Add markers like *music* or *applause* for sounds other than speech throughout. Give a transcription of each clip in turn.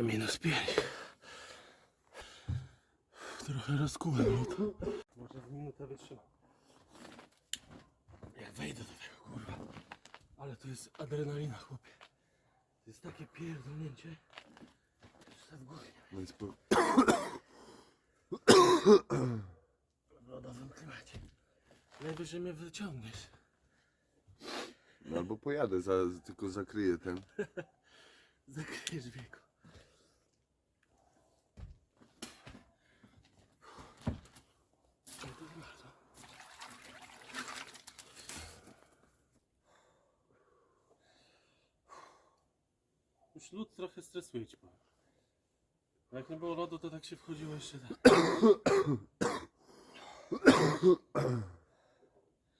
Minus 5. Trochę rozkułem lód. Może z minutę wytrzymam. Jak wejdę do tego, kurwa. Ale to jest adrenalina, chłopie. To jest takie pierdolnięcie. że w głowie nie No i spo... w lodowym klimacie. Najwyżej mnie wyciągniesz. No albo pojadę, za, tylko zakryję ten. *laughs* Zakryjesz wieku. No to nie bardzo. Już lód trochę stresuje ci powiem. Jak nie było lodu, to tak się wchodziło jeszcze tak.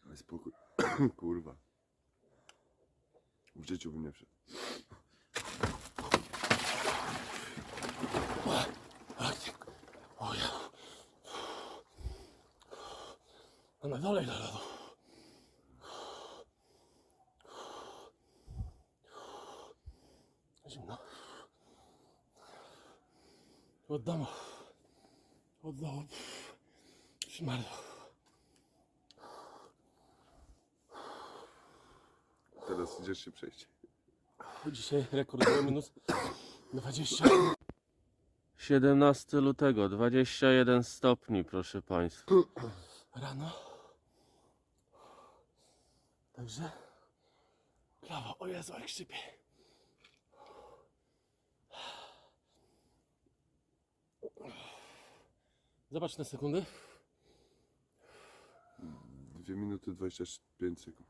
Daj spokój. *clears throat* Kurwa. W życiu bym nie wszedł. O ja. No na dole ile lodu. Zimno. Od domu. Od domu. Szmarno. Teraz idziesz się przejść. Dzisiaj rekordowy minus 20. 17 lutego, 21 stopni, proszę Państwa. Rano. Także. Klawa, o Jezu, jak szczypie. Zobacz na sekundę. 2 minuty 25 sekund.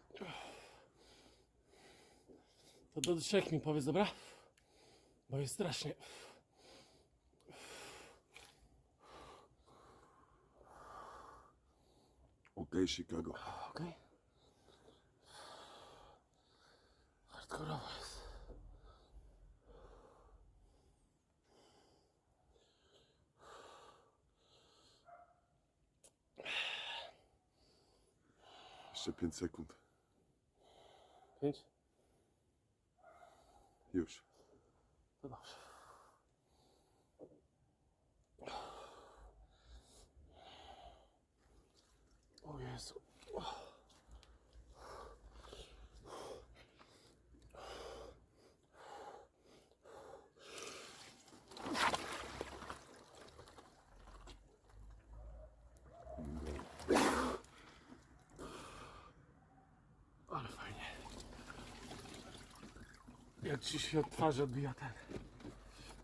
To do trzech mi powiedz, dobra? Bo jest strasznie. Okej, Chicago. Okej. Jeszcze 5 sekund. Pięć? Już. To dobrze. Jak ci się od twarzy odbija ten